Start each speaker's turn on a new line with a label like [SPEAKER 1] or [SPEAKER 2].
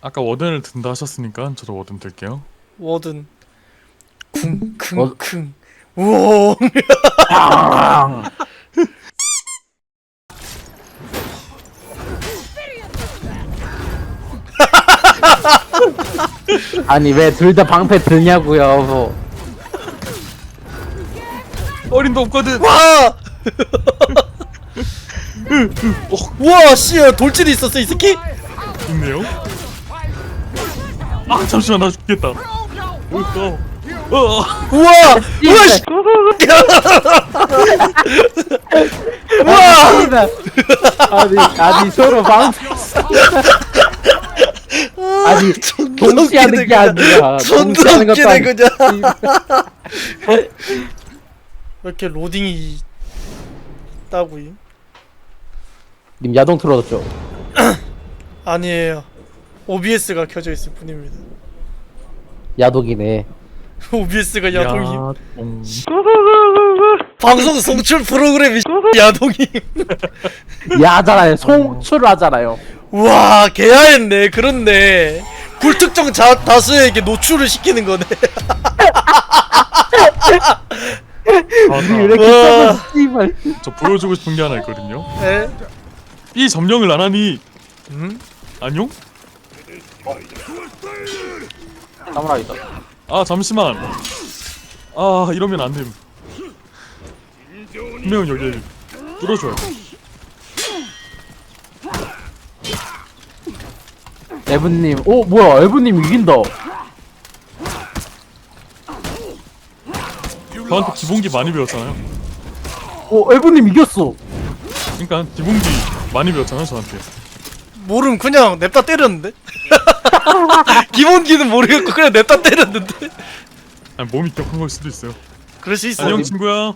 [SPEAKER 1] 아까 워든을 든다 하셨으니까 저도 워든 들게요.
[SPEAKER 2] 워든
[SPEAKER 3] 워-
[SPEAKER 2] 쿵쿵쿵 우엉
[SPEAKER 3] 아니 왜 둘 다 방패 드냐고요 뭐.
[SPEAKER 1] 어림도 없거든.
[SPEAKER 2] 와! 우와 씨야 돌진이 있었어 이 새끼?
[SPEAKER 1] 있네요. 아 잠시만 나 죽겠다. 뭘까? 어,
[SPEAKER 2] 우와! 우와 씨! 우와!
[SPEAKER 3] 아니 아니 서로 방패 아니 동시에 하는 게 아니라
[SPEAKER 2] 존나
[SPEAKER 3] 동시에 하는 것도
[SPEAKER 2] 웃기네
[SPEAKER 3] 아니
[SPEAKER 2] 그냥 왜 이렇게 로딩이 있다고요?
[SPEAKER 3] 님 야동 틀어졌죠?
[SPEAKER 2] 아니에요 OBS가 켜져 있을 뿐입니다
[SPEAKER 3] 야독이네
[SPEAKER 2] OBS가 야동이
[SPEAKER 1] 야동.
[SPEAKER 2] 방송 송출 프로그램이 야동이
[SPEAKER 3] 야잖아요 송출을 하잖아요
[SPEAKER 2] 우와 개야했네 그렇네 불특정 자, 다수에게 노출을 시키는 거네
[SPEAKER 1] 아,
[SPEAKER 3] 이렇게
[SPEAKER 2] 와.
[SPEAKER 3] 씨발
[SPEAKER 1] 저 보여주고 싶은 게 하나 있거든요.
[SPEAKER 2] 에?
[SPEAKER 1] 이 점령을 안 하니
[SPEAKER 2] 음?
[SPEAKER 1] 안녕?
[SPEAKER 3] 사무라이다
[SPEAKER 1] 아 잠시만. 아 이러면 안 됨. 분명히 여기 뚫어줘야 돼.
[SPEAKER 3] 에브님 오 뭐야 에브님 이긴다
[SPEAKER 1] 저한테 기본기 많이 배웠잖아요.
[SPEAKER 3] 오 에브님 이겼어
[SPEAKER 1] 그러니까 기본기 많이 배웠잖아요 저한테.
[SPEAKER 2] 모름 그냥 냅다 때렸는데? 기본기는 모르겠고 그냥 냅다 때렸는데?
[SPEAKER 1] 아니 몸이 격한 걸 수도 있어요.
[SPEAKER 2] 그럴 수 있어
[SPEAKER 1] 안녕 친구야.